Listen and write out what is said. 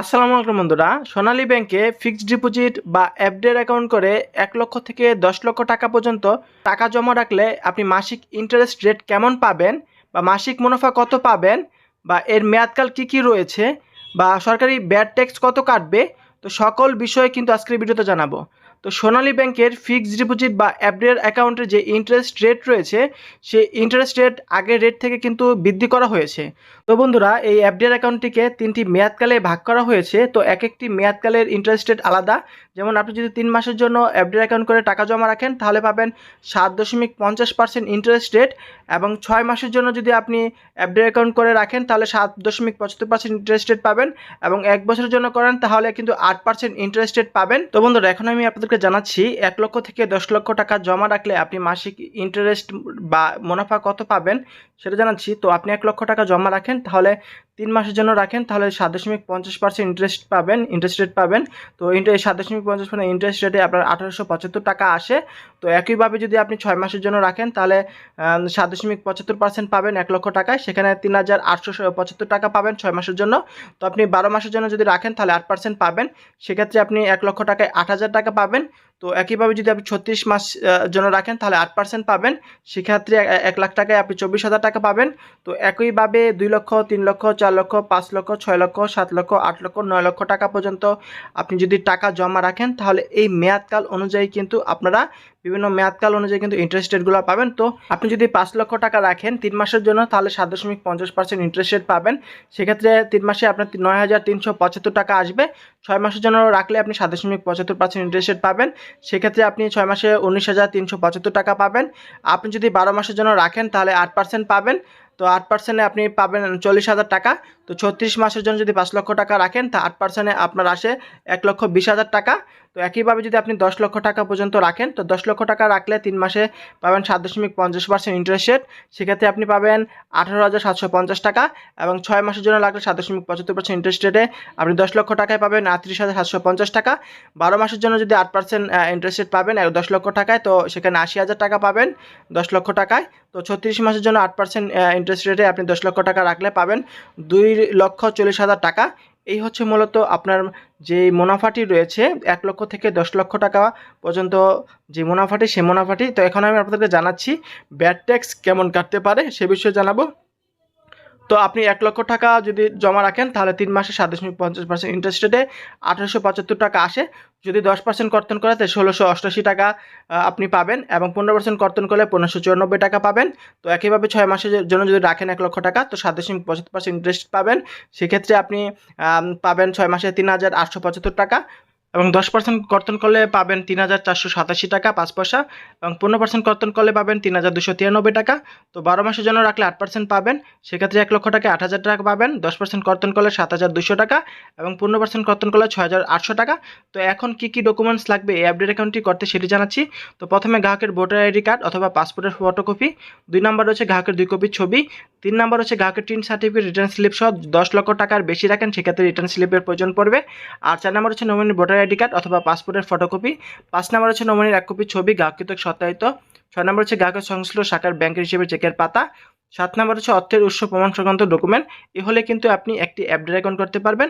আসসালামু আলাইকুম বন্ধুরা। সোনালী ব্যাংকে ফিক্সড ডিপোজিট বা এফডিআর অ্যাকাউন্ট করে এক লক্ষ থেকে দশ লক্ষ টাকা পর্যন্ত টাকা জমা রাখলে আপনি মাসিক ইন্টারেস্ট রেট কেমন পাবেন বা মাসিক মুনাফা কত পাবেন বা এর মেয়াদকাল কি কি রয়েছে বা সরকারি ব্যাড ট্যাক্স কত কাটবে, তো সকল বিষয়ে কিন্তু আজকের ভিডিওতে জানাব। তো সোনালী ব্যাংকের ফিক্সড ডিপোজিট বা এফডিআর অ্যাকাউন্টের যে ইন্টারেস্ট রেট রয়েছে, সেই ইন্টারেস্ট রেট আগের রেট থেকে কিন্তু বৃদ্ধি করা হয়েছে। তো বন্ধুরা, এই এফডিআর অ্যাকাউন্টটিকে তিনটি মেয়াদকালে ভাগ করা হয়েছে। তো এক একটি মেয়াদকালের ইন্টারেস্ট রেট আলাদা। যেমন আপনি যদি তিন মাসের জন্য এফডিআর অ্যাকাউন্ট করে টাকা জমা রাখেন, তাহলে পাবেন সাত দশমিক পঞ্চাশ পার্সেন্ট ইন্টারেস্ট রেট এবং ছয় মাসের জন্য যদি আপনি এফডিআর অ্যাকাউন্ট করে রাখেন, তাহলে সাত দশমিক পঁচাত্তর পার্সেন্ট ইন্টারেস্ট রেট পাবেন এবং এক বছরের জন্য করেন, তাহলে কিন্তু আট পার্সেন্ট ইন্টারেস্ট রেট পাবেন। তো বন্ধুরা, এখন আমি আপনাদেরকে জানাচ্ছি, এক লক্ষ থেকে দশ লক্ষ টাকা জমা রাখলে আপনি মাসিক ইন্টারেস্ট বা মুনাফা কত পাবেন সেটা জানাচ্ছি। তো আপনি এক লক্ষ টাকা জমা রাখেন, তাহলে তিন মাসের জন্য রাখেন, তাহলে সাত দশমিক পঞ্চাশ পার্সেন্ট ইন্টারেস্ট পাবেন ইন্টারেস্ট রেট পাবেন। তো এই সাত দশমিক পঞ্চাশ পার্সেন্ট ইন্টারেস্ট রেটে আপনার আঠারোশো পঁচাত্তর টাকা আসে। তো একইভাবে যদি আপনি ছয় মাসের জন্য রাখেন, তাহলে সাত দশমিক পঁচাত্তর পার্সেন্ট পাবেন এক লক্ষ টাকায়। সেখানে তিন হাজার আটশো পঁচাত্তর টাকা পাবেন ছয় মাসের জন্য। তো আপনি বারো মাসের জন্য যদি রাখেন, তাহলে আট পার্সেন্ট পাবেন। সেক্ষেত্রে আপনি এক লক্ষ টাকায় আট হাজার টাকা পাবেন। তো একইভাবে যদি আপনি ছত্রিশ মাস জন্য রাখেন, তাহলে আট পার্সেন্ট পাবেন। সেক্ষেত্রে এক লাখ টাকায় আপনি চব্বিশ হাজার টাকা পাবেন। তো একইভাবে দুই লক্ষ, তিন লক্ষ চার লক্ষ, পাঁচ লক্ষ, ছয় লক্ষ, সাত লক্ষ, আট লক্ষ, নয় লক্ষ টাকা পর্যন্ত আপনি যদি টাকা জমা রাখেন, তাহলে এই মেয়াদকাল অনুযায়ী কিন্তু আপনারা বিভিন্ন মেয়াদকাল অনুযায়ী কিন্তু ইন্টারেস্ট রেটগুলো পাবেন। তো আপনি যদি পাঁচ লক্ষ টাকা রাখেন তিন মাসের জন্য, তাহলে সাত দশমিক পঞ্চাশ পার্সেন্ট ইন্টারেস্ট রেট পাবেন। সেক্ষেত্রে তিন মাসে আপনার নয় হাজার তিনশো পঁচাত্তর টাকা আসবে। ছয় মাসের জন্য রাখলে আপনি সাত দশমিক পঁচাত্তর পার্সেন্ট ইন্টারেস্ট রেট পাবেন। সেক্ষেত্রে আপনি ছয় মাসে উনিশ হাজার তিনশো পঁচাত্তর টাকা পাবেন। আপনি যদি বারো মাসের জন্য রাখেন, তাহলে আট পার্সেন্ট পাবেন। তো আট পার্সেন্টে আপনি পাবেন চল্লিশ হাজার টাকা। তো ছত্রিশ মাসের জন্য যদি পাঁচ লক্ষ টাকা রাখেন, তা আট পার্সেন্টে আপনার আসে এক লক্ষ বিশ হাজার টাকা। তো একইভাবে যদি আপনি দশ লক্ষ টাকা পর্যন্ত রাখেন, তো দশ লক্ষ টাকা রাখলে তিন মাসে পাবেন সাত দশমিক পঞ্চাশ পার্সেন্ট ইন্টারেস্ট রেট সেক্ষেত্রে আপনি পাবেন আঠারো হাজার সাতশো পঞ্চাশ টাকা এবং ছয় মাসের জন্য রাখলে সাত দশমিক পঁচাত্তর পার্সেন্ট ইন্টারেস্ট রেটে আপনি দশ লক্ষ টাকায় পাবেন আটত্রিশ হাজার সাতশো পঞ্চাশ টাকা। বারো মাসের জন্য যদি আট পার্সেন্ট ইন্টারেস্ট রেট পাবেন দশ লক্ষ টাকায়, তো সেখানে আশি হাজার টাকা পাবেন দশ লক্ষ টাকায়। তো ছত্রিশ মাসের জন্য আট পার্সেন্ট ইন্টারেস্ট রেটে আপনি দশ লক্ষ টাকা রাখলে পাবেন। দুই লক্ষ চল্লিশ হাজার টাকা। এই হচ্ছে মূলত আপনার যে মুনাফাটি রয়েছে, এক লক্ষ থেকে দশ লক্ষ টাকা পর্যন্ত যে মুনাফাটি সে মুনাফাটি। তো এখন আমি আপনাদেরকে জানাচ্ছি, ব্যাড ট্যাক্স কেমন কাটতে পারে সে বিষয়ে জানাব। তো আপনি এক লক্ষ টাকা যদি জমা রাখেন, তাহলে তিন মাসে সাত দশমিক পঞ্চাশ পার্সেন্ট ইন্টারেস্ট রেটে আঠারোশো পঁচাত্তর টাকা আসে। যদি দশ পার্সেন্ট কর্তন করে, তাহলে ষোলোশো অষ্টাশি টাকা আপনি পাবেন এবং পনেরো পার্সেন্ট কর্তন করলে পনেরোশো চুরানব্বই টাকা পাবেন। তো একইভাবে ছয় মাসের জন্য যদি রাখেন এক লক্ষ টাকা, তো সাত দশমিক পঁচাত্তর পার্সেন্ট ইন্টারেস্ট পাবেন। সেক্ষেত্রে আপনি পাবেন ছয় মাসে তিন হাজার আটশো পঁচাত্তর টাকা। এবং দশ পার্সেন্ট কর্তন করলে পাবেন তিন হাজার চারশো সাতাশি টাকা, পাঁচ পয়সা। এবং পনেরো পার্সেন্ট কর্তন করলে পাবেন তিন হাজার দুশো তিরানব্বই টাকা। তো বারো মাসের জন্য রাখলে আট পার্সেন্ট পাবেন। সেক্ষেত্রে এক লক্ষ টাকা আট হাজার টাকা পাবেন। দশ পার্সেন্ট কর্তন করলে সাত হাজার দুশো টাকা এবং পনেরো পার্সেন্ট কর্তন করলে ছয় হাজার আটশো টাকা। তো এখন কি কি ডকুমেন্টস লাগবে এই আপডেট অ্যাকাউন্টটি করতে সেটি জানাচ্ছি। তো প্রথমে গ্রাহকের ভোটার আইডি কার্ড অথবা পাসপোর্টের ফটোকপি দুই নম্বর হচ্ছে গ্রাহকের দুই কপি ছবি। তিন নম্বর হচ্ছে গ্রাহকের টিন সার্টিফিকেট রিটার্ন স্লিপ সহ দশ লক্ষ টাকার বেশি রাখেন, সেক্ষেত্রে রিটার্ন স্লিপের প্রয়োজন পড়বে। আর চার নম্বর হচ্ছে নমিনি ভোটার আইডি কার্ড অথবা পাসপোর্টের ফটোকপি পাঁচ নম্বর হচ্ছে নমিনির এক কপি ছবি গ্রাহকৃত সত্যায়িত। ছয় নম্বর হচ্ছে গ্রাহকের সংশ্লিষ্ট শাখার ব্যাংকের হিসেবে চেকের পাতা। সাত নম্বর হচ্ছে অর্থের উৎস প্রমাণ সংক্রান্ত ডকুমেন্ট এ হলে কিন্তু আপনি একটি অ্যাপ অ্যাকাউন্ট করতে পারবেন।